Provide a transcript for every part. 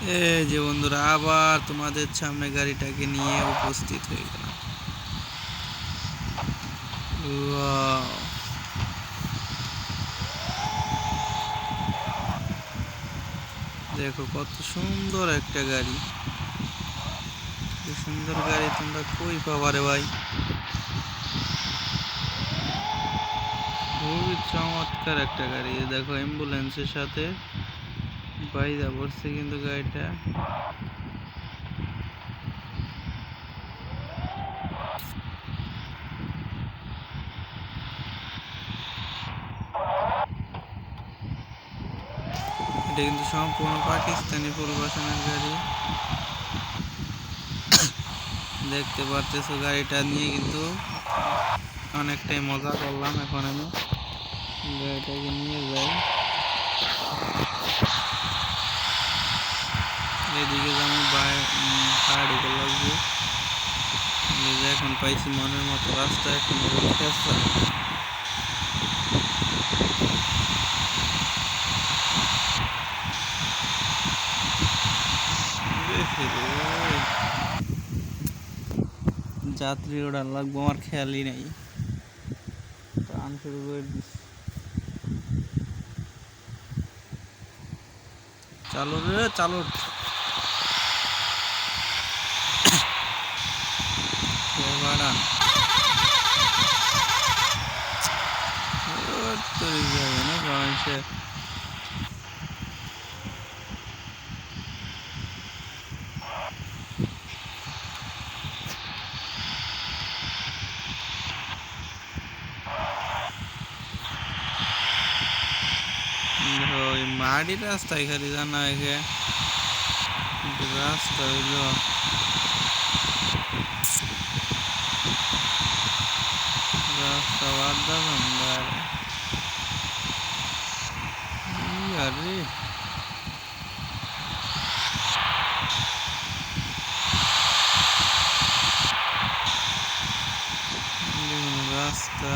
এই যে বন্ধুরা, আবার তোমাদের সামনে গাড়িটাকে নিয়ে উপস্থিত হয়ে গেলাম। দেখো কত সুন্দর একটা গাড়ি। সুন্দর গাড়ি, তোমরা কই পাবারে ভাই? খুবই চমৎকার একটা গাড়ি। দেখো অ্যাম্বুলেন্সের সাথে বাইদা পড়ছে কিন্তু গাড়িটা। এটা কিন্তু সম্পূর্ণ পাকিস্তানি পরিবেশনের গাড়ি। দেখতে পারতেছো গাড়িটা নিয়ে কিন্তু অনেকটাই মজা করলাম এখন আমি। গাড়িটাকে নিয়ে যাই। এদিকে যেমন পাহাড়ি লাগবে। এখন পাইছি মনের মতো রাস্তা, এখন যাত্রী ওটা লাগবো, আমার খেয়ালই নেই। টান শুরু করে রে, চালু। ভাড়া তোর যাবে না মানুষের ওই মাটি রাস্তায় খালি জানা একে কিন্তু রাস্তা হইল বাদ দাম আরে রাস্তা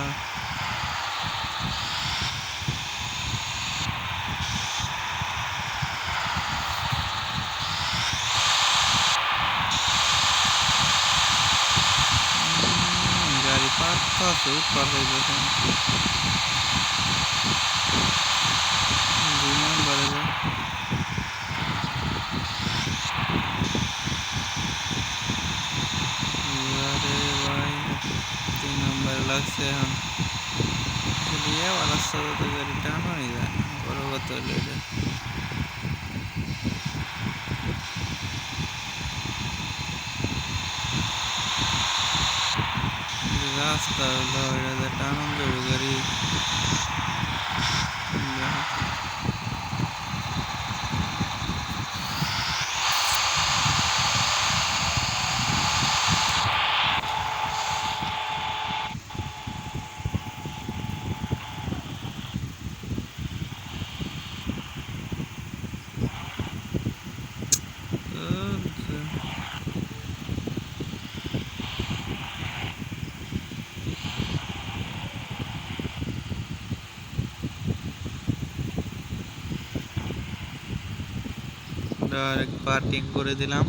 গাড়ি পাঁচটা আছে উৎপার হয়ে নম্বরে লাগছে এখন দিয়ে রাস্তা তো গাড়ি টানাই যায় বড় কথা হলো এটা রাস্তা হলো এটা যে টানান যাব গাড়ি ডাইরেক্ট পার্কিং করে দিলাম।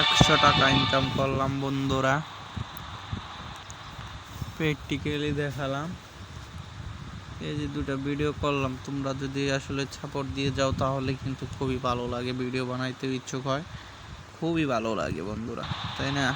একশো টাকা ইনকাম করলাম বন্ধুরা। প্র্যাকটিক্যালি দেখালাম। এই যে দুটো ভিডিও করলাম, তোমরা যদি আসলে সাপোর্ট দিয়ে যাও তাহলে কিন্তু খুবই ভালো লাগে। ভিডিও বানাইতে ইচ্ছুক হয়। খুবই ভালো লাগে বন্ধুরা, তাই না?